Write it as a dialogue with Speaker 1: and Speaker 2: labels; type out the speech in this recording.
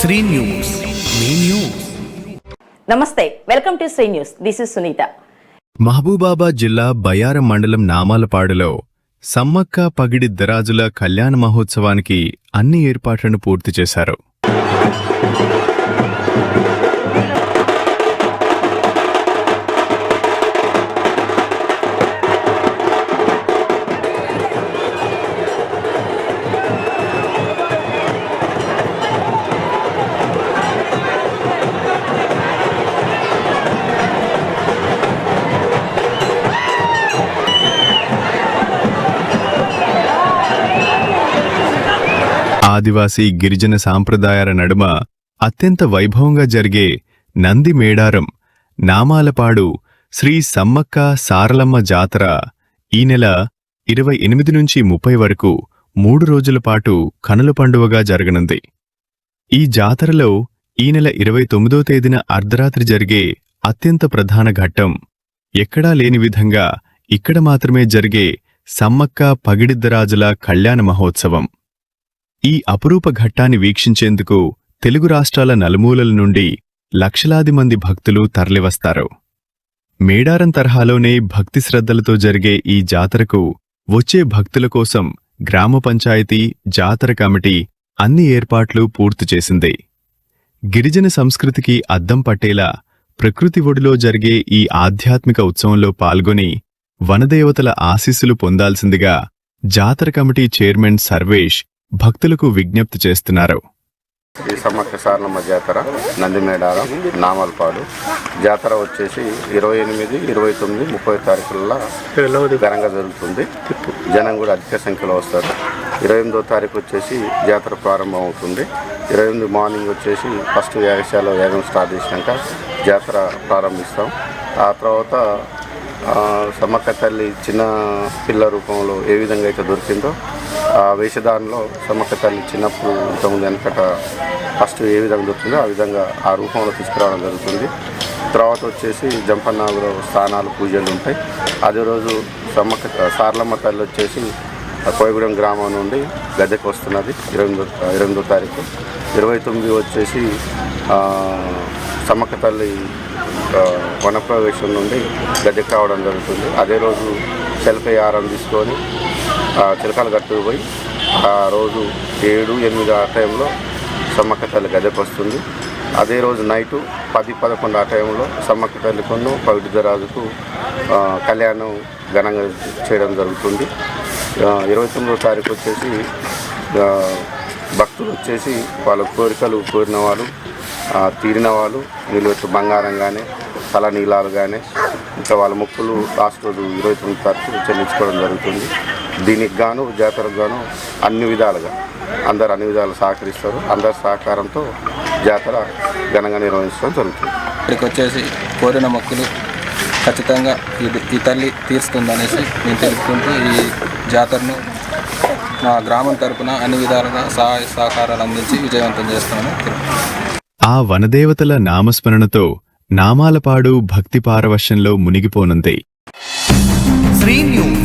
Speaker 1: Shri news. మీ news.
Speaker 2: నమస్తే welcome to Sri news. This is Sunitha.
Speaker 3: Mahabubabad జిల్లా బయారం మండలం నామాలపాడులో సమ్మక్క పగిడి దరాజుల కళ్యాణ మహోత్సవానికి అన్ని ఏర్పాట్లను పూర్తి చేశారు. ఆదివాసీ గిరిజన సాంప్రదాయాల నడుమ అత్యంత వైభవంగా జరిగే నంది మేడారం నామాలపాడు శ్రీ సమ్మక్క సారలమ్మ జాతర ఈ నెల ఇరవై ఎనిమిది నుంచి ముప్పై వరకు మూడు రోజుల పాటు కనుల పండువగా జరగనుంది. ఈ జాతరలో ఈ నెల ఇరవై తొమ్మిదో తేదీన అర్ధరాత్రి జరిగే అత్యంత ప్రధాన ఘట్టం ఎక్కడా లేని విధంగా ఇక్కడ మాత్రమే జరిగే సమ్మక్క పగిడిద్దరాజుల కళ్యాణ మహోత్సవం. ఈ అపురూప ఘట్టాన్ని వీక్షించేందుకు తెలుగు రాష్ట్రాల నలుమూలల నుండి లక్షలాది మంది భక్తులు తరలివస్తారు. మేడారం తరహాలోనే భక్తి శ్రద్ధలతో జరిగే ఈ జాతరకు వచ్చే భక్తుల కోసం గ్రామ పంచాయతీ జాతర కమిటీ అన్ని ఏర్పాట్లు పూర్తి చేసింది. గిరిజన సంస్కృతికి అద్దం పట్టేలా ప్రకృతి ఒడిలో జరిగే ఈ ఆధ్యాత్మిక ఉత్సవంలో పాల్గొని వనదేవతల ఆశీస్సులు పొందాల్సిందిగా జాతర కమిటీ చైర్మన్ సర్వేష్ భక్తులకు విజ్ఞప్తి చేస్తున్నారు.
Speaker 4: శ్రీ సమ్మక్క సారలమ్మ జాతర నందిమేడారం నామల్పాడు. జాతర వచ్చేసి ఇరవై ఎనిమిది ఇరవై తొమ్మిది ముప్పై తారీఖులలో ఘనంగా జరుగుతుంది. జనం కూడా అధిక సంఖ్యలో వస్తారు. ఇరవై ఎనిమిదో తారీఖు వచ్చేసి జాతర ప్రారంభం అవుతుంది. ఇరవై ఎనిమిది మార్నింగ్ వచ్చేసి ఫస్ట్ యాగశాల యాగం స్టార్ట్ చేసినాక జాతర ప్రారంభిస్తాం. ఆ తర్వాత ఆ, సమ్మక్క తల్లి చిన్న పిల్ల రూపంలో ఏ విధంగా అయితే దొరికిందో వేషధారణలో సమ్మక్క తల్లి చిన్నప్పుడు ఇంతకుముందు వెనకట ఫస్ట్ ఏ విధంగా దొరుకుతుందో ఆ విధంగా ఆ రూపంలో తీసుకురావడం జరుగుతుంది. తర్వాత వచ్చేసి జంపన్నాగులో స్థానాలు పూజలు ఉంటాయి. అదే రోజు సమ్మక్క సార్లమ్మ తల్లి వచ్చేసి కోయగూడెం గ్రామం నుండి గద్దెకు వస్తున్నది. ఇరవై ఇరవై తారీఖు. ఇరవై తొమ్మిది వచ్చేసి ఆ, సమ్మక్క తల్లి వనప్రవేశం నుండి గద్దెకు రావడం జరుగుతుంది. అదే రోజు చిలక ఆరం తీసుకొని చిలకల గట్టుకు పోయి ఆ రోజు ఏడు ఎనిమిది ఆ టైంలో సమ్మక్క తల్లి గద్దెకి వస్తుంది. అదే రోజు నైటు పది పదకొండు ఆ టైంలో సమ్మక్క తల్లి కొన్ను పవిత్రరాజుకు కళ్యాణం ఘనంగా చేయడం జరుగుతుంది. ఇరవై తొమ్మిదో తారీఖు వచ్చేసి భక్తులు వచ్చేసి వాళ్ళ కోరికలు కోరిన వాళ్ళు తీరిన వాళ్ళు నిలువెత్తు బంగారం కానీ తల నీలాలు కానీ ఇంకా వాళ్ళ మొక్కులు లాస్ట్ రోజు ఇరవై తొమ్మిది తారీఖు చెల్లించుకోవడం జరుగుతుంది. దీనికి గాను జాతరకు గాను అన్ని విధాలుగా అందరు అన్ని విధాలు సహకరిస్తారు. అందరి సహకారంతో జాతర ఘనంగా నిర్వహించడం జరుగుతుంది.
Speaker 5: ఇక్కడికి వచ్చేసి కోరిన మొక్కులు ఖచ్చితంగా ఇది ఈ తల్లి తీరుస్తుందనేసి నేను తెలుపుకుంటూ ఈ జాతరను మా గ్రామం తరపున అన్ని విధాలుగా సహాయ సహకారాలు అందించి విజయవంతం చేస్తామని
Speaker 3: ఆ వనదేవతల నామస్మరణతో నామాలపాడు భక్తి పారవశ్యంలో మునిగిపోనుంది.
Speaker 1: శ్రీ న్యూస్